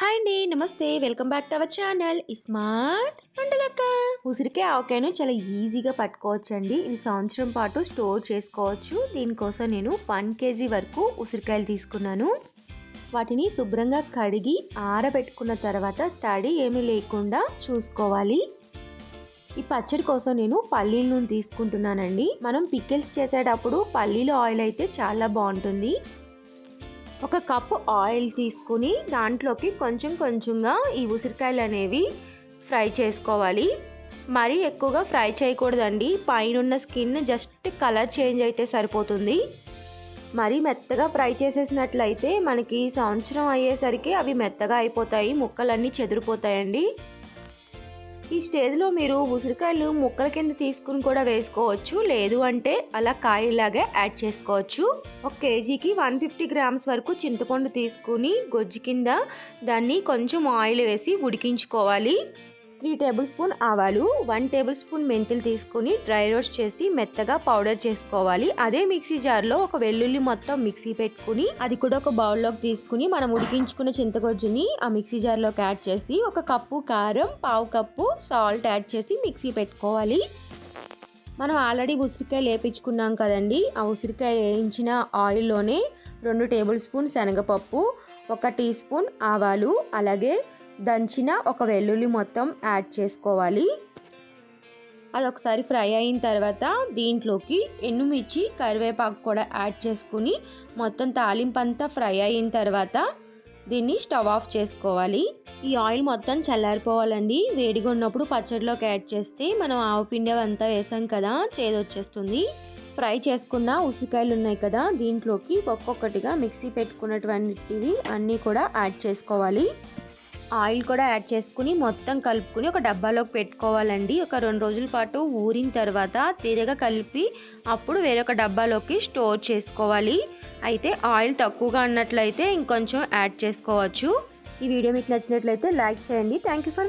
Hi అండి నమస్తే. Welcome back to our channel. Smart Vantalakka ఉసిరికాయ ఆవకాయను చాలా ఈజీగా పట్టుకోవచ్చండి. ఇది సంవత్సరం పాటు స్టోర్ చేసుకోవచ్చు. దీనికోసం నేను వన్ కేజీ వరకు ఉసిరికాయలు తీసుకున్నాను. వాటిని శుభ్రంగా కడిగి ఆరబెట్టుకున్న తర్వాత తడి ఏమీ లేకుండా చూసుకోవాలి. ఈ పచ్చడి కోసం నేను పల్లీల నూనె తీసుకుంటున్నానండి. మనం పికిల్స్ చేసేటప్పుడు పల్లీల ఆయిల్ అయితే చాలా బాగుంటుంది. ఒక కప్పు ఆయిల్ తీసుకుని దాంట్లోకి కొంచెం కొంచెంగా ఈ ఉసిరికాయలు అనేవి ఫ్రై చేసుకోవాలి. మరీ ఎక్కువగా ఫ్రై చేయకూడదండి. పైన స్కిన్ జస్ట్ కలర్ చేంజ్ అయితే సరిపోతుంది. మరీ మెత్తగా ఫ్రై చేసేసినట్లయితే మనకి సంవత్సరం అయ్యేసరికి అవి మెత్తగా అయిపోతాయి ముక్కలన్నీ చెదిరిపోతాయండి. ఈ స్టేజ్లో మీరు ఉసిరికాయలు ముక్కల కింద తీసుకుని కూడా వేసుకోవచ్చు. లేదు అంటే అలా కాయలాగే యాడ్ చేసుకోవచ్చు. ఒక కేజీకి వన్ ఫిఫ్టీ గ్రామ్స్ వరకు చింతపండు తీసుకుని గొజ్జు కింద దాన్ని కొంచెం ఆయిల్ వేసి ఉడికించుకోవాలి. త్రీ టేబుల్ స్పూన్ ఆవాలు వన్ టేబుల్ స్పూన్ మెంతులు తీసుకుని డ్రై రోస్ట్ చేసి మెత్తగా పౌడర్ చేసుకోవాలి. అదే మిక్సీ జార్లో ఒక వెల్లుల్లి మొత్తం మిక్సీ పెట్టుకుని అది కూడా ఒక బౌల్లోకి తీసుకుని మనం ఉడికించుకున్న చింతగొజ్జుని ఆ మిక్సీ జార్లోకి యాడ్ చేసి ఒక కప్పు కారం పావు కప్పు సాల్ట్ యాడ్ చేసి మిక్సీ పెట్టుకోవాలి. మనం ఆల్రెడీ ఉసిరికాయ లేపించుకున్నాం కదండి. ఆ ఉసిరికాయ వేయించిన ఆయిల్లోనే రెండు టేబుల్ స్పూన్ శనగపప్పు ఒక టీ స్పూన్ ఆవాలు అలాగే దంచిన ఒక వెల్లుల్లి మొత్తం యాడ్ చేసుకోవాలి. అది ఒకసారి ఫ్రై అయిన తర్వాత దీంట్లోకి ఎండుమిర్చి కరివేపాకు కూడా యాడ్ చేసుకుని మొత్తం తాలింపు అంతా ఫ్రై అయిన తర్వాత దీన్ని స్టవ్ ఆఫ్ చేసుకోవాలి. ఈ ఆయిల్ మొత్తం చల్లారిపోవాలండి. వేడిగా ఉన్నప్పుడు పచ్చడిలోకి యాడ్ చేస్తే మనం ఆవు పిండి అంతా వేసాం కదా చేదొచ్చేస్తుంది ఫ్రై చేసుకున్న ఉసిరికాయలు ఉన్నాయి కదా దీంట్లోకి ఒక్కొక్కటిగా మిక్సీ పెట్టుకున్నటువంటివి అన్నీ కూడా యాడ్ చేసుకోవాలి. ఆయిల్ కూడా యాడ్ చేసుకుని మొత్తం కలుపుకుని ఒక డబ్బాలోకి పెట్టుకోవాలండి. ఒక రెండు రోజుల పాటు ఊరిన తర్వాత తిరగ కలిపి అప్పుడు వేరొక డబ్బాలోకి స్టోర్ చేసుకోవాలి. అయితే ఆయిల్ తక్కువగా ఉన్నట్లయితే ఇంకొంచెం యాడ్ చేసుకోవచ్చు. ఈ వీడియో మీకు నచ్చినట్లయితే లైక్ చేయండి. Thank you for